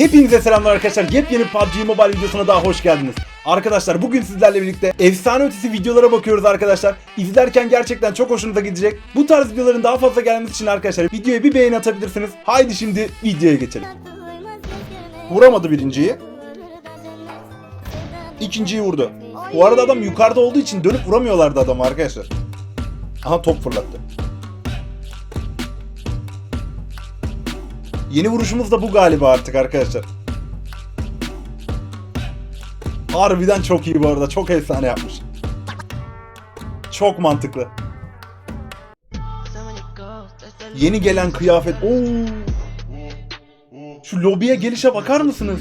Hepinize selamlar arkadaşlar. Yepyeni PUBG Mobile videosuna daha hoş geldiniz. Arkadaşlar bugün sizlerle birlikte efsane ötesi videolara bakıyoruz arkadaşlar. İzlerken gerçekten çok hoşunuza gidecek. Bu tarz videoların daha fazla gelmesi için arkadaşlar videoya bir beğeni atabilirsiniz. Haydi şimdi videoya geçelim. Vuramadı birinciyi. İkinciyi vurdu. Bu arada adam yukarıda olduğu için dönüp vuramıyorlardı adamı arkadaşlar. Aha top fırlattı. Yeni vuruşumuz da bu galiba artık arkadaşlar. Harbiden çok iyi bu arada. Çok efsane yapmış. Çok mantıklı. Yeni gelen kıyafet. Oo. Şu lobiye gelişe bakar mısınız?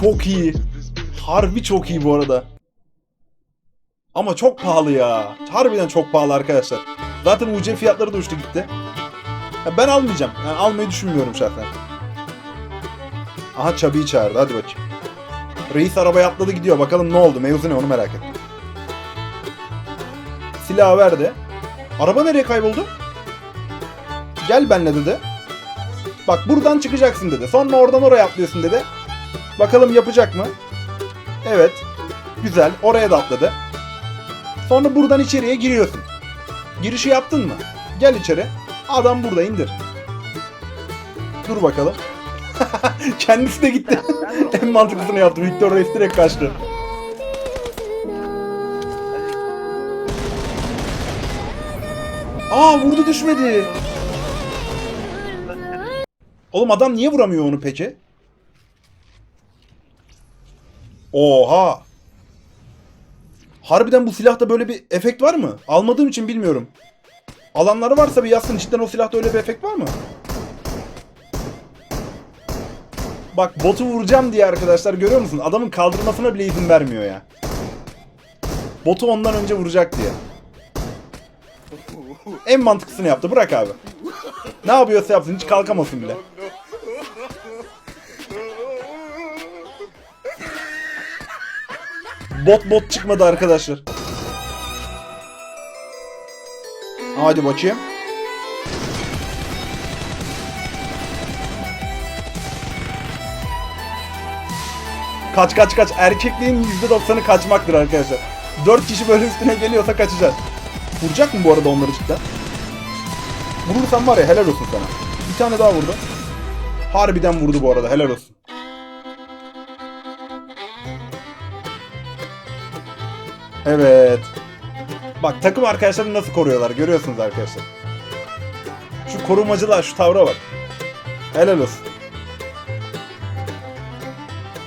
Çok iyi. Harbi çok iyi bu arada. Ama çok pahalı ya. Harbiden çok pahalı arkadaşlar. Zaten UC fiyatları da uçtu gitti. Ben almayacağım. Yani almayı düşünmüyorum şahsen. Aha Çabi'yi çağırdı. Hadi bakayım. Reis arabaya atladı gidiyor. Bakalım ne oldu? Mevzu ne onu merak ettim. Silahı verdi. Araba nereye kayboldu? Gel benle dedi. Bak buradan çıkacaksın dedi. Sonra oradan oraya atlıyorsun dedi. Bakalım yapacak mı? Evet. Güzel. Oraya da atladı. Sonra buradan içeriye giriyorsun. Girişi yaptın mı? Gel içeri. Adam burada indir. Dur bakalım. Kendisi de gitti. en mantıklısını yaptı. Victor Reis direkt kaçtı. Aa vurdu düşmedi. Oğlum adam niye vuramıyor onu peki? Oha. Harbiden bu silahta böyle bir efekt var mı? Almadığım için bilmiyorum. Alanları varsa bir yazsın. Cidden o silahta öyle bir efekt var mı? Bak botu vuracağım diye arkadaşlar görüyor musun? Adamın kaldırmasına bile izin vermiyor ya. Botu ondan önce vuracak diye. En mantıklısını yaptı. Bırak abi. Ne yapıyorsa yapsın. Hiç kalkamasın bile. Bot bot çıkmadı arkadaşlar. Hadi bakayım. Kaç kaç kaç. Erkekliğin %90'ı kaçmaktır arkadaşlar. 4 kişi böyle üstüne geliyorsa kaçacak. Vuracak mı bu arada onları cidden? Vurursan var ya helal olsun sana. Bir tane daha vurdu. Harbiden vurdu bu arada helal olsun. Evet. Bak takım arkadaşlarını nasıl koruyorlar görüyorsunuz arkadaşlar. Şu korumacılar şu tavra bak. Helal olsun.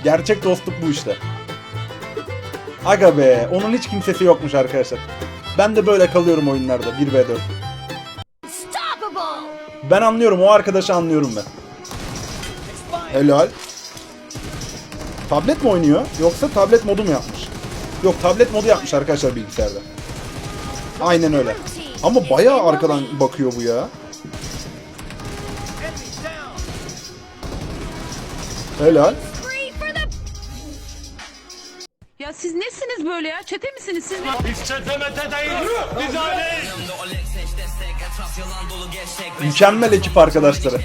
Gerçek dostluk bu işte. Aga be onun hiç kimsesi yokmuş arkadaşlar. Ben de böyle kalıyorum oyunlarda 1v4. Ben anlıyorum o arkadaşı anlıyorum ben. Helal. Tablet mi oynuyor yoksa tablet modu mu yapmış? Yok tablet modu yapmış arkadaşlar bilgisayarda. Aynen öyle. Ama bayağı arkadan bakıyor bu ya. Helal. Ya siz nesiniz böyle ya? Çete misiniz siz? Biz çetemete değil, biz aileyiz. Mükemmel ekip arkadaşları.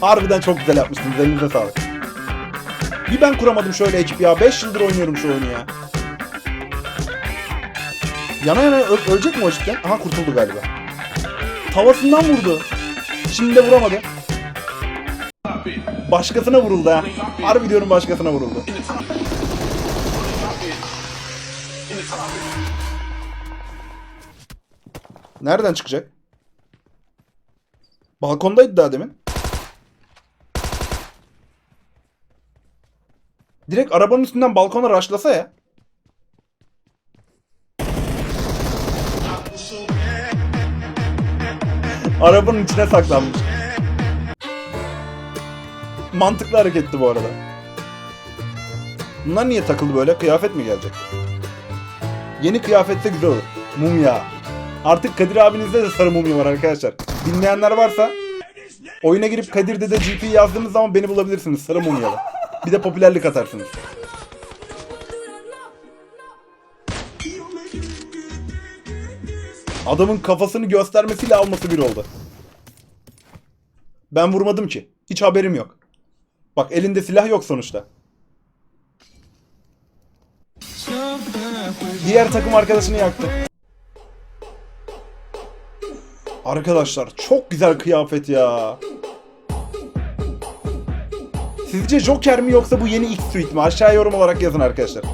Harbiden çok güzel yapmışsınız. Elinize sağlık. Bir ben kuramadım şöyle ekip ya. 5 yıldır oynuyorum şu oyunu ya. Yana yana ö- ölecek mi o cidden? Aha kurtuldu galiba. Tavasından vurdu. Şimdi de vuramadı. Başkasına vuruldu ha. Harbi diyorum başkasına vuruldu. Nereden çıkacak? Balkondaydı daha demin. Direkt arabanın üstünden balkona raşlasa ya. Arabanın içine saklanmış. Mantıklı hareketti bu arada. Bunlar niye takıldı böyle? Kıyafet mi gelecek? Yeni kıyafetse güzel olur. Mumya. Artık Kadir abinizde de sarı mumya var arkadaşlar. Bilmeyenler varsa oyuna girip Kadir'de de GP yazdığınız zaman beni bulabilirsiniz sarı mumyalı. Bir de popülerlik atarsınız. Adamın kafasını göstermesiyle alması bir oldu. Ben vurmadım ki. Hiç haberim yok. Bak elinde silah yok sonuçta. Diğer takım arkadaşını yaktı. Arkadaşlar çok güzel kıyafet ya. Sizce Joker mi yoksa bu yeni X-Suite mi? Aşağıya yorum olarak yazın arkadaşlar.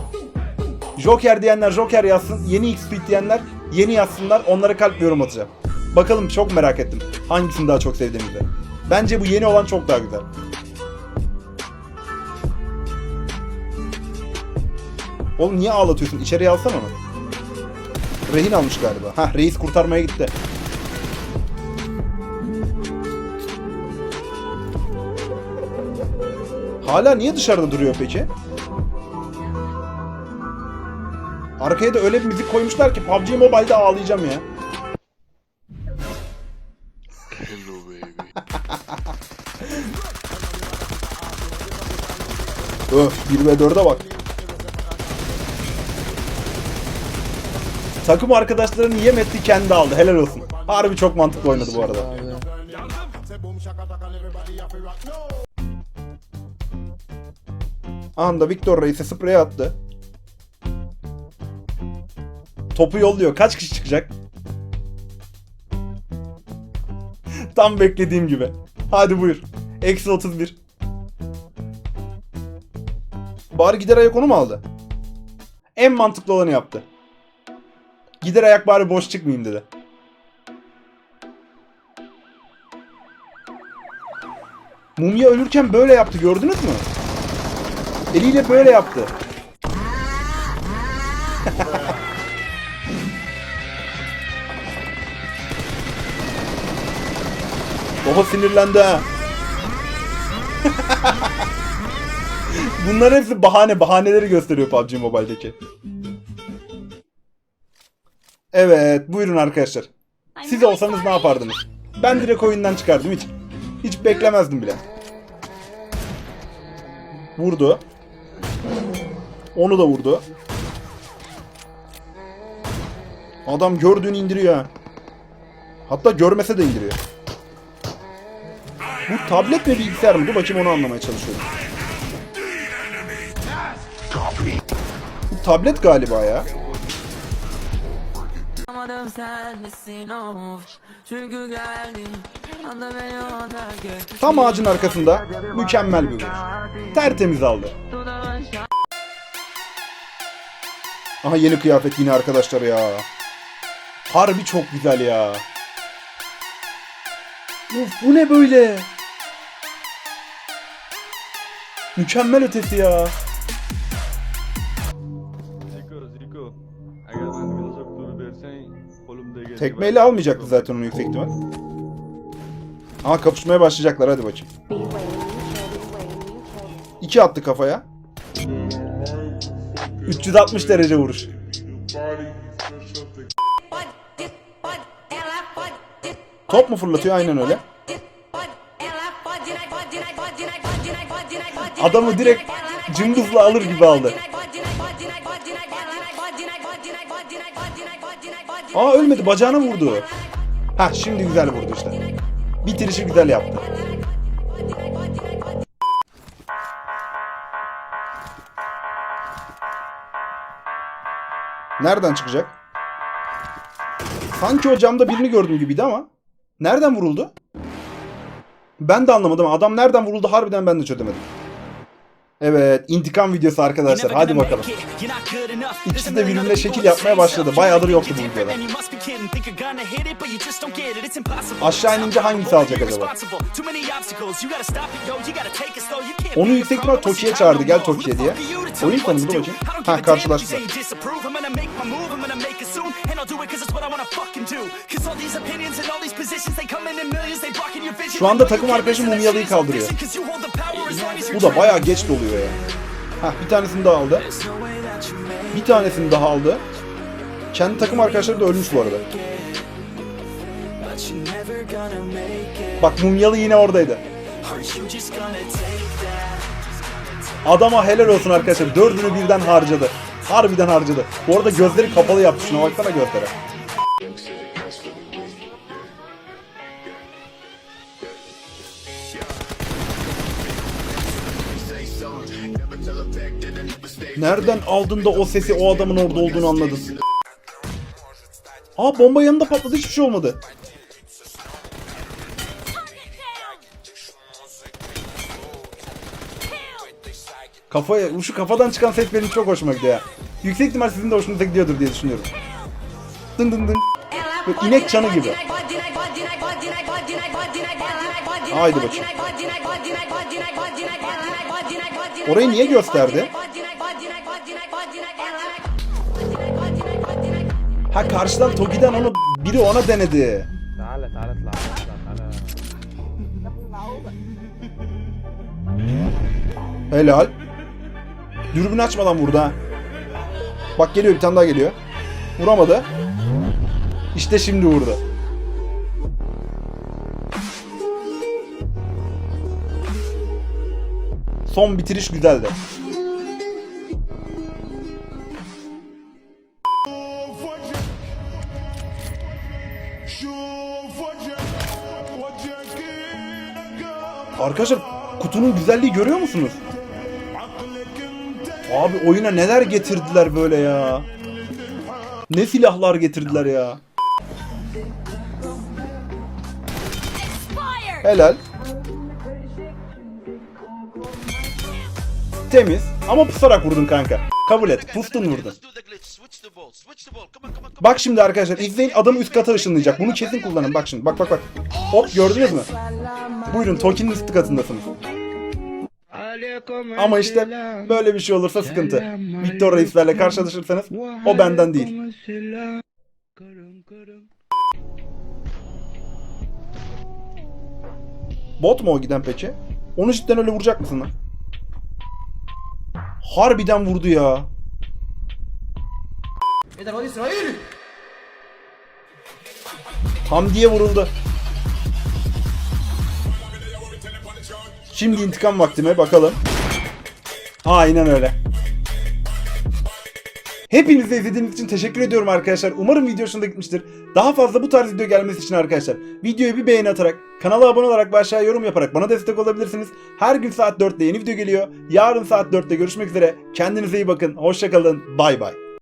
Joker diyenler Joker yazsın. Yeni X-Suite diyenler yeni yazsınlar. Onlara kalp yorum atacağım. Bakalım çok merak ettim. Hangisini daha çok sevdiğinizi. Bence bu yeni olan çok daha güzel. Oğlum niye ağlatıyorsun? İçeriye alsana onu. Rehin almış galiba. Hah reis kurtarmaya gitti. Hala niye dışarıda duruyor peki? Arkaya da öyle bir müzik koymuşlar ki PUBG Mobile'de ağlayacağım ya. Hello baby. Öf 1 ve 4'e bak. Takım arkadaşlarını yem etti kendi aldı. Helal olsun. Harbi çok mantıklı oynadı bu arada. Anda Victor Reis'e sprey attı. Topu yolluyor. Kaç kişi çıkacak? Tam beklediğim gibi. Hadi buyur. Eksi 31. Bari gider ayak onu mu aldı? En mantıklı olanı yaptı. Gider ayak bari boş çıkmayayım dedi. Mumya ölürken böyle yaptı gördünüz mü? Eliyle böyle yaptı. Baba sinirlendi ha. Bunlar hepsi bahane. Bahaneleri gösteriyor PUBG Mobile'deki. Evet. Buyurun arkadaşlar. Siz olsanız ne yapardınız? Ben direkt oyundan çıkardım hiç. Hiç beklemezdim bile. Vurdu. Onu da vurdu. Adam gördüğünü indiriyor ha. Hatta görmese de indiriyor. Bu tablet mi bilgisayar mı? Dur bakayım onu anlamaya çalışıyorum. Bu tablet galiba ya. Of Tam ağacın arkasında mükemmel bir vuruş. Tertemiz aldı. Aha yeni kıyafet yine arkadaşlar ya. Harbi çok güzel ya. Uf bu ne böyle? Mükemmel ötesi ya. Tekmeyle almayacaktı zaten onu yüksek ihtimal. Aha kapışmaya başlayacaklar hadi bakayım. İki attı kafaya. 360 derece vuruş. Top mu fırlatıyor? Aynen öyle. Adamı direkt cımbızla alır gibi aldı. Aa ölmedi bacağına vurdu. Ha şimdi güzel vurdu işte. Bitirişi güzel yaptı. Nereden çıkacak? Sanki o camda birini gördüm gibiydi ama. Nereden vuruldu? Ben de anlamadım. Adam nereden vuruldu harbiden ben de çözemedim. Evet, intikam videosu arkadaşlar. Hadi bakalım. İkisi de birbirine şekil yapmaya başladı. Bayağıdır yoktu bu videoda. Aşağı inince hangisi alacak acaba? Onu yüksek ihtimal Toki'ye çağırdı. Gel Toki'ye diye. Oyun dur bakayım. Ha karşılaştılar. Şu anda takım arkadaşım Mumyalı'yı kaldırıyor. Bu da bayağı geç doluyor ya. Hah bir tanesini daha aldı. Bir tanesini daha aldı. Kendi takım arkadaşları da ölmüş bu arada. Bak Mumyalı yine oradaydı. Adama helal olsun arkadaşlar. Dördünü birden harcadı. Harbiden harcadı. Bu arada gözleri kapalı yaptı. Şuna baksana gözlere. Nereden aldın da o sesi o adamın orada olduğunu anladın? Aa bomba yanında patladı hiçbir şey olmadı. Kafaya, şu kafadan çıkan ses benim çok hoşuma gidiyor ya. Yüksek ihtimal sizin de hoşunuza gidiyordur diye düşünüyorum. Dın dın dın. Böyle inek çanı gibi. Haydi bakayım. Orayı niye gösterdi? Ha karşıdan Toki'den onu biri ona denedi. تعالى تعالى اطلع اطلع تعالى Helal. Dürbün açmadan vurdu ha. Bak geliyor bir tane daha geliyor. Vuramadı. İşte şimdi vurdu. Son bitiriş güzeldi. Arkadaşlar kutunun güzelliği görüyor musunuz? Abi oyuna neler getirdiler böyle ya. Ne silahlar getirdiler ya. Helal. Temiz ama pusarak vurdun kanka. Kabul et. Pustun vurdun. Bak şimdi arkadaşlar izleyin adamı üst kata ışınlayacak. Bunu kesin kullanın. Bak şimdi bak bak bak. Hop gördünüz mü? Buyurun Toki'nin üst katındasınız. Ama işte böyle bir şey olursa sıkıntı. Victor reislerle karşılaşırsanız o benden değil. Bot mu o giden peki? Onu cidden öyle vuracak mısın lan? Harbiden vurdu ya. Hamdi'ye vuruldu. Şimdi intikam vaktime bakalım. Aynen öyle. Hepinize izlediğiniz için teşekkür ediyorum arkadaşlar. Umarım video hoşuna gitmiştir. Daha fazla bu tarz video gelmesi için arkadaşlar videoyu bir beğeni atarak, kanala abone olarak ve aşağıya yorum yaparak bana destek olabilirsiniz. Her gün saat 4'te yeni video geliyor. Yarın saat 4'te görüşmek üzere. Kendinize iyi bakın. Hoşçakalın. Bay bay.